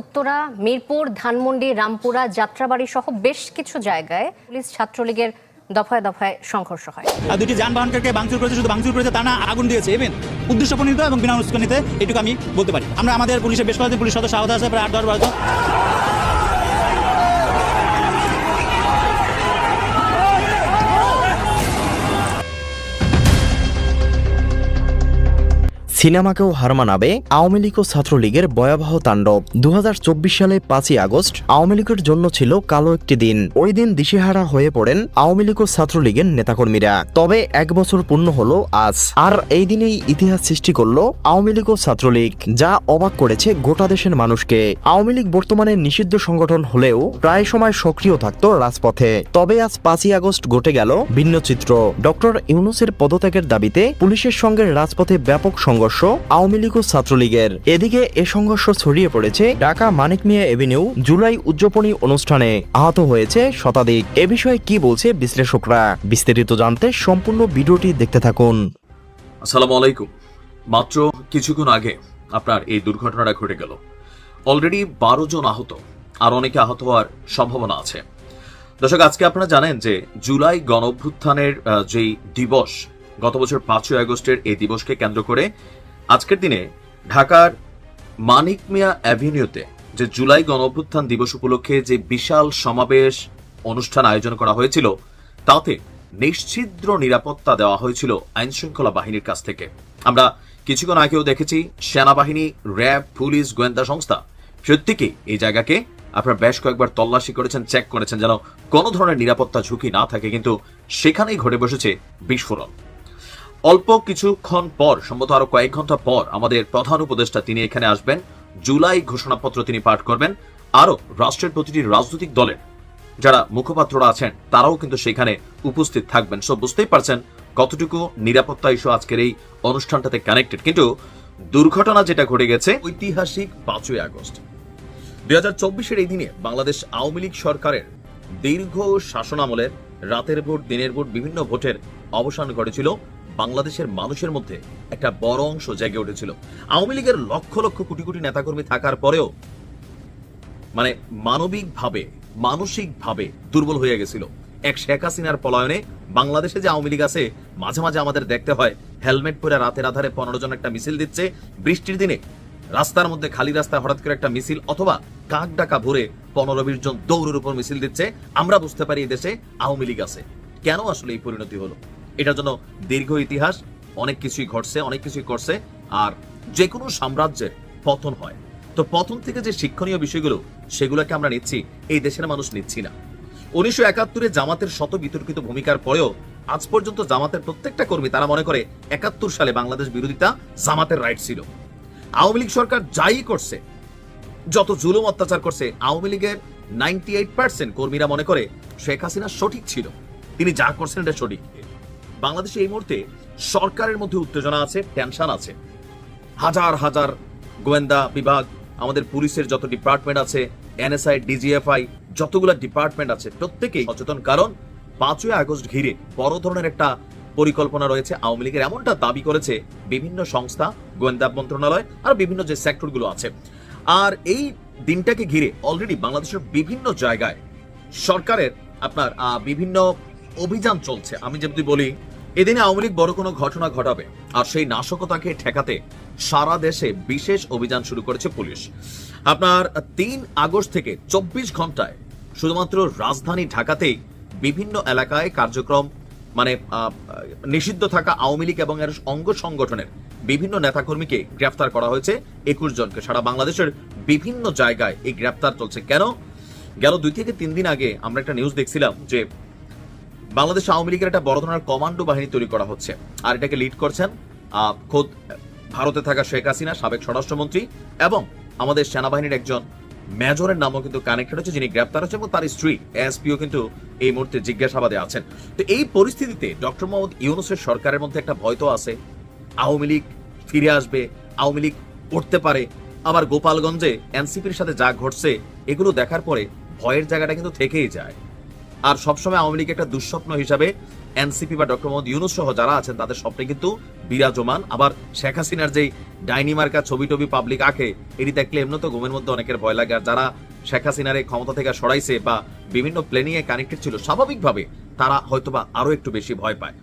উত্তরা, মিরপুর, ধানমন্ডি, রামপুরা, যাত্রাবাড়ি সহ বেশ কিছু জায়গায় পুলিশ ছাত্রলীগের দফায় দফায় সংঘর্ষ হয়। আর দুটি যানবাহনকে ভাঙচুর করেছে, শুধু ভাঙচুর করেছে তা না, আগুন দিয়েছে। ইভেন উদ্দেশ্য এবং বিনা উস্কানিতে এটুকু আমি বলতে পারি। আমরা আমাদের পুলিশের, বেশ কয়েকজন পুলিশ সদস্য আহত আছে, প্রায় আট দশ বারো সিনেমাকেও হার মানাবে আওয়ামী লীগ ও ছাত্রলীগের ভয়াবহ তাণ্ডব। দুহাজার চব্বিশ সালে পাঁচই আগস্ট আওয়ামী লীগের জন্য ছিল কালো একটি দিন। ওই দিন দিশেহারা হয়ে পড়েন আওয়ামী লীগ ও ছাত্রলীগের নেতাকর্মীরা। তবে এক বছর পূর্ণ হলো আজ। আর এই দিনেই ইতিহাস সৃষ্টি করল আওয়ামী লীগ ও ছাত্রলীগ, যা অবাক করেছে গোটা দেশের মানুষকে। আওয়ামী লীগ বর্তমানে নিষিদ্ধ সংগঠন হলেও প্রায় সময় সক্রিয় থাকত রাজপথে। তবে আজ পাঁচই আগস্ট ঘটে গেল ভিন্ন চিত্র। ডক্টর ইউনুসের পদত্যাগের দাবিতে পুলিশের সঙ্গে রাজপথে ব্যাপক সংঘর্ষ আওয়ামী লীগ ও ছাত্রলীগের। এদিকে এ সংঘর্ষ ছড়িয়ে পড়েছে ঢাকা মানিক মিয়া এভিনিউ জুলাই উদযাপনী অনুষ্ঠানে। আহত হয়েছে শতাধিক। এ বিষয়ে কি বলছে বিশ্লেষকরা? বিস্তারিত জানতে সম্পূর্ণ ভিডিওটি দেখতে থাকুন। আসসালামু আলাইকুম। মাত্র কিছুক্ষণ আগে আপনার এই দুর্ঘটনাটা ঘটে গেল। অলরেডি বারো জন আহত, আর অনেকে আহত হওয়ার সম্ভাবনা আছে। দর্শক, আজকে আপনারা জানেন যে জুলাই গণ অভ্যুত্থানের যেই দিবস, গত বছর পাঁচই আগস্টের এই দিবসকে কেন্দ্র করে আজকের দিনে ঢাকার মানিক মিয়া অ্যাভিনিউতে যে জুলাই গণ অভ্যুত্থান দিবস উপলক্ষে যে বিশাল সমাবেশ অনুষ্ঠান আয়োজন করা হয়েছিল, তাতে নিশ্ছিদ্র নিরাপত্তা দেওয়া হয়েছিল আইন শৃঙ্খলা বাহিনীর কাছ থেকে। আমরা কিছুক্ষণ আগেও দেখেছি, সেনাবাহিনী, র্যাব, পুলিশ, গোয়েন্দা সংস্থা প্রত্যেকেই এই জায়গাকে আপনারা বেশ কয়েকবার তল্লাশি করেছেন, চেক করেছেন যেন কোনো ধরনের নিরাপত্তা ঝুঁকি না থাকে, কিন্তু সেখানেই ঘটে বসেছে বিস্ফোরণ। অল্প কিছুক্ষণ পর, সম্ভবত আরও কয়েক ঘণ্টা পর, আমাদের প্রধান উপদেষ্টা তিনি এখানে আসবেন। জুলাই ঘোষণাপত্র তিনি পাঠ করবেন। আরও রাষ্ট্রের প্রতিটি রাজনৈতিক দলের যারা মুখপাত্ররা আছেন, তারাও কিন্তু সেখানে উপস্থিত থাকবেন। সো বুঝতেই পারছেন কতটুকু নিরাপত্তা ইস্যু আজকের এই অনুষ্ঠানটাতে কানেক্টেড কিন্তু দুর্ঘটনা যেটা ঘটে গেছে, ঐতিহাসিক পাঁচই আগস্ট। দুই হাজার চব্বিশের এই দিনে বাংলাদেশ আওয়ামী লীগ সরকারের দীর্ঘ শাসনামলের রাতের ভোট, দিনের ভোট, বিভিন্ন ভোটের অবসান ঘটেছিল। বাংলাদেশের মানুষের মধ্যে একটা বড় অংশ জেগে উঠেছিল। আওয়ামী লীগের লক্ষ লক্ষ কোটি কোটি নেতাকর্মী থাকার পরেও মানে মানবিকভাবে, মানসিকভাবে দুর্বল হয়ে গেছিল। এক শেখ হাসিনার পলায়নে বাংলাদেশে যে আওয়ামী লীগ আছে, মাঝে মাঝে আমাদের দেখতে হয়, হেলমেট পরে রাতের আধারে পনেরো জন একটা মিছিল দিচ্ছে, বৃষ্টির দিনে রাস্তার মধ্যে খালি রাস্তায় হঠাৎ করে একটা মিছিল অথবা কাক ডাকা ভরে পনেরো বিশ জন দৌড়ের উপর মিছিল দিচ্ছে। আমরা বুঝতে পারি দেশে আওয়ামী লীগ আছে। কেন আসলে এই পরিণতি হলো? এটার জন্য দীর্ঘ ইতিহাস, অনেক কিছুই ঘটছে, অনেক কিছুই করছে, আর যে কোনো সাম্রাজ্যের পতন হয়। তো পতন থেকে যে শিক্ষণীয় বিষয়গুলো, সেগুলোকে আমরা নিচ্ছি, এই দেশের মানুষ নিচ্ছি না। উনিশশো একাত্তরে জামাতের শত বিতর্কিত ভূমিকার পরেও, আজ পর্যন্ত জামাতের প্রত্যেকটা কর্মী, তারা মনে করে একাত্তর সালে বাংলাদেশ বিরোধিতা জামাতের রাইট ছিল। আওয়ামী লীগ সরকার যাই করছে, যত জুলুম অত্যাচার করছে, আওয়ামী লীগের নাইনটি এইট পার্সেন্ট কর্মীরা মনে করে শেখ হাসিনা সঠিক ছিল। তিনি যা করছেন, এটা সঠিক। বাংলাদেশে এই মুহূর্তে সরকারের মধ্যে উত্তেজনা আছে টেনশন আছে। হাজার হাজার গোয়েন্দা বিভাগ, আমাদের পুলিশের যত ডিপার্টমেন্ট আছে এনএসআই ডিজিএফআই যতগুলো ডিপার্টমেন্ট আছে, প্রত্যেকেই সচেতন। কারণ পাঁচই আগস্ট ঘিরে বড় ধরনের একটা পরিকল্পনা রয়েছে। আওয়ামী লীগের এমনটা দাবি করেছে বিভিন্ন সংস্থা, গোয়েন্দা মন্ত্রণালয় আর বিভিন্ন যে সেক্টরগুলো আছে। আর এই দিনটাকে ঘিরে অলরেডি বাংলাদেশের বিভিন্ন জায়গায় সরকারের আপনার বিভিন্ন অভিযান চলছে। আমি যেমনি বলি এদিনে আওয়ামী লীগ বড় কোনো ঘটনা ঘটাবে, আর সেই নাশকতাকে ঠেকাতে সারা দেশে বিশেষ অভিযান শুরু করেছে পুলিশ। আপনার তিন আগস্ট থেকে চব্বিশ ঘন্টায় শুধুমাত্র রাজধানী ঢাকাতেই বিভিন্ন এলাকায় কার্যক্রম মানে নিষিদ্ধ থাকা আওয়ামী লীগ এবং এর অঙ্গ সংগঠনের বিভিন্ন নেতাকর্মীকে গ্রেফতার করা হয়েছে। একুশ জনকে সারা বাংলাদেশের বিভিন্ন জায়গায় এই গ্রেফতার চলছে। কেন? গেল দুই থেকে তিন দিন আগে আমরা একটা নিউজ দেখছিলাম যে বাংলাদেশ আওয়ামী লীগের একটা বড় ধরনের কমান্ডো বাহিনী তৈরি করা হচ্ছে। আর এটাকে লিড করছেন খোদ, ভারতে থাকা শেখ হাসিনা, সাবেক স্বরাষ্ট্রমন্ত্রী এবং আমাদের সেনাবাহিনীর একজন মেজরের নামও কিন্তু কানেক্টেড হচ্ছে, যিনি গ্রেপ্তার হচ্ছে এবং তার স্ত্রী এসপিও কিন্তু এই মুহূর্তে জিজ্ঞাসাবাদে আছেন। তো এই পরিস্থিতিতে ডক্টর মোহাম্মদ ইউনুসের সরকারের মধ্যে একটা ভয় তো আছে। আওয়ামী লীগ ফিরে আসবে, আওয়ামী লীগ উঠতে পারে। আবার গোপালগঞ্জে এনসিপির সাথে যা ঘটছে, এগুলো দেখার পরে ভয়ের জায়গাটা কিন্তু থেকেই যায়। আর সবসময় আওয়ামী লীগ একটা দুঃস্বপ্ন হিসাবে এনসিপি বা ডক্টর মোহাম্মদ ইউনুস সহ যারা আছেন, তাদের স্বপ্নে কিন্তু বিরাজমান। আবার শেখ হাসিনার যেই ডাইনিমার্কা ছবি টবি পাবলিক আঁকে এটি দেখলে এমন তো ঘুমের মধ্যে অনেকের ভয় লাগে। আর যারা শেখ হাসিনার এই ক্ষমতা থেকে সরাইছে বা বিভিন্ন প্ল্যানিংয়ে কানেক্টেড ছিল, স্বাভাবিকভাবে তারা হয়তোবা আরও একটু বেশি ভয় পায়।